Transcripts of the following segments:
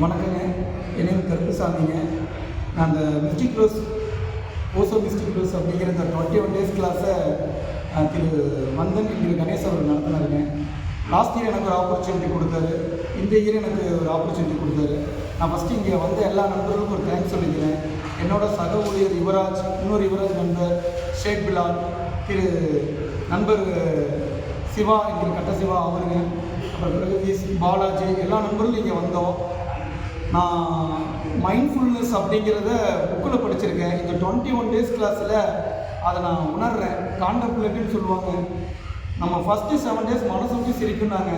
வணக்கங்க. என் கருப்புசாமிங்க நான் அந்த mystic rose Osho mystic rose அப்படிங்கிற இந்த டுவெண்ட்டி ஒன் டேஸ் கிளாஸை திரு மந்தன் திரு கணேஷ் அவர் நடத்தினாருங்க. லாஸ்ட் இயர் எனக்கு ஒரு ஆப்பர்ச்சுனிட்டி கொடுத்தாரு. இந்த இயர் எனக்கு ஒரு ஆப்பர்ச்சுனிட்டி கொடுத்தாரு. நான் ஃபஸ்ட்டு இங்கே வந்த எல்லா நண்பர்களுக்கும் ஒரு தேங்க்ஸ் சொல்லிக்கிறேன். என்னோட சக ஊழியர் யுவராஜ் இன்னொரு யுவராஜ் நண்பர் ஷேக் பிலால் திரு நண்பர் சிவா என்கிற கட்ட சிவா அவருங்க. அப்புறம் விசி பாலாஜி எல்லா நண்பர்களும் இங்கே வந்தோம். நான் மைண்ட்ஃபுல்னஸ் அப்படிங்கிறத புக்கில் படிச்சிருக்கேன். இந்த டுவெண்ட்டி ஒன் டேஸ் கிளாஸில் அதை நான் உணர்றேன். காண்டம்ப்ளேட்டுன்னு சொல்லுவாங்க. நம்ம ஃபஸ்ட்டு செவன் டேஸ் மனசு விட்டு சிரிக்குன்னாங்க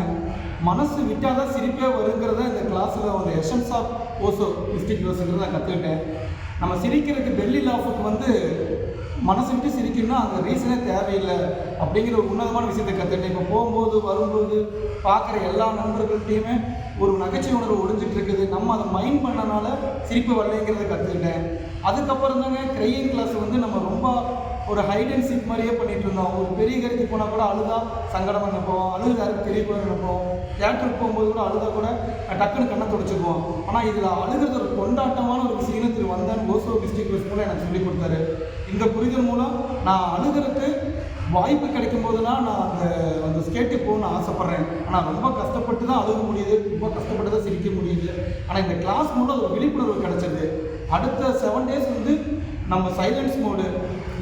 மனசு விட்டால் தான் சிரிப்பே வருங்கிறத இந்த கிளாஸில் ஒரு எசன்ஸ் ஆஃப் ஓசோ டிஸ்டிக் ரோஸுங்கிறத நான் கற்றுக்கிட்டேன் நம்ம சிரிக்கிறதுக்கு பெல்லி லாஃபுக்கு வந்து மனசு விட்டு சிரிக்கணும்னா அந்த ரீசனே தேவையில்லை அப்படிங்கிற ஒரு உன்னதமான விஷயத்தை கற்றுக்கிட்டேன் இப்போ போகும்போது வரும்போது பார்க்குற எல்லா நண்பர்கள்ட்டையுமே ஒரு நகைச்சுவை உணர்வு ஒழிஞ்சிட்டு இருக்குது நம்ம அதை மைண்ட் பண்ணனால சிரிப்பு வரலைங்கிறத கற்றுக்கிட்டேன் அதுக்கப்புறம் தாங்க கிரையிங் கிளாஸ் வந்து நம்ம ரொம்ப ஒரு ஹைட் அண்ட் சீக் மாதிரியே பண்ணிட்டு இருந்தோம். ஒரு பெரிய கருத்து போனால் கூட அழுதா சங்கடம் நினைப்போம் அழுது யாருக்கு தெரிய நினைப்போம் தேட்டருக்கு போகும்போது கூட அழுதா கூட டக்குன்னு கண்ணை தொடச்சிக்குவோம் ஆனால் இதில் அழுகிறது ஒரு கொண்டாட்டமான ஒரு விஷயம் திரு வந்தன் ஓசோ டிஸ்ட்ரிக்ட் மூலம் எனக்கு சொல்லிக் கொடுத்தாரு. இந்த புரிதல் மூலம் நான் அழுகிறதுக்கு வாய்ப்பு கிடைக்கும் போதுலாம் நான் அந்த அந்த ஸ்கேட்டுக்கு போகணும்னு ஆசைப்பட்றேன். ஆனால் ரொம்ப கஷ்டப்பட்டு தான் அழுக முடியுது. ரொம்ப கஷ்டப்பட்டு தான் சிரிக்க முடியுது. ஆனால் இந்த கிளாஸ் மூலம் ஒரு விழிப்புணர்வு கிடைச்சது அடுத்த செவன் டேஸ் வந்து நம்ம சைலன்ஸ் மோடு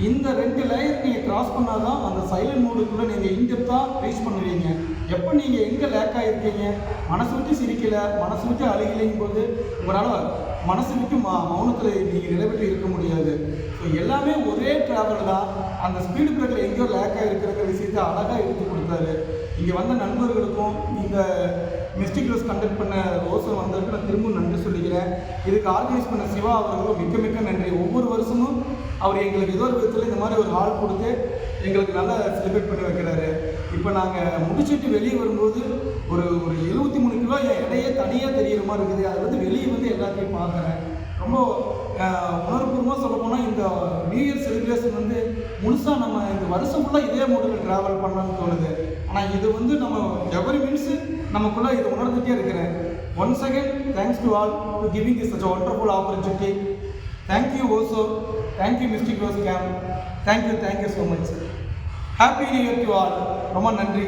இந்த ரெண்டு லேயர் நீங்கள் கிராஸ் பண்ணால் தான் அந்த சைலண்ட் மோடுக்குள்ளே நீங்கள் இன்டெப்த்தாக ரீச் பண்ணுவீங்க. எப்போ நீங்கள் எங்கே லேக் ஆகிருக்கீங்க மனசு விட்டு சிரிக்கலை மனசு விட்டு அழுகலைங்கும் போது உங்களால் மனசு விட்டு மா மௌனத்தில் நீங்கள் நிலைபெற்று இருக்க முடியாது. ஸோ எல்லாமே ஒரே ட்ராவல் தான். அந்த ஸ்பீடு பிரேக்கர் எங்கேயோ லேக் ஆகிருக்கிற விஷயத்தை அழகாக எடுத்து கொடுத்தாரு. இங்கே வந்த நண்பர்களுக்கும் இந்த மிஸ்டிக் ரோஸ் கண்டக்ட் பண்ண ரோஸை வந்ததுக்கு நான் திரும்ப நன்றி சொல்லிக்கிறேன். இதுக்கு ஆர்கனைஸ் பண்ண சிவா அவர்களும் மிக்க மிக்க நன்றி. ஒவ்வொரு வருஷமும் அவர் எங்களுக்கு ஏதோ ஒரு விதத்தில் இந்த மாதிரி ஒரு ஹால் கொடுத்து எங்களுக்கு நல்லா செலிப்ரேட் பண்ணி வைக்கிறாரு. இப்போ நாங்கள் முடிச்சுட்டு வெளியே வரும்போது ஒரு ஒரு எழுபத்தி மூணு கிலோ என் இடையே தனியாக தெரிகிற மாதிரி இருக்குது. அதை வந்து வெளியே வந்து எல்லாத்தையும் பார்க்குறேன். ரொம்ப உணர்வுபூர்வமாக சொல்ல போனால் இந்த நியூ இயர் செலிப்ரேஷன் வந்து முழுசாக நம்ம இந்த வருஷம் ஃபுல்லாக இதே மூடில் ட்ராவல் பண்ணலாம்னு தோணுது. ஆனால் இது வந்து நம்ம எவரி மீன்ஸ் நமக்குள்ளே இதை உணர்ந்துகிட்டே இருக்கிறேன். One second thanks to all to giving is such wonderful opportunity thank you Osho thank you mystic rose game thank you thank you so much happy new year to all ரொம்ப நன்றி.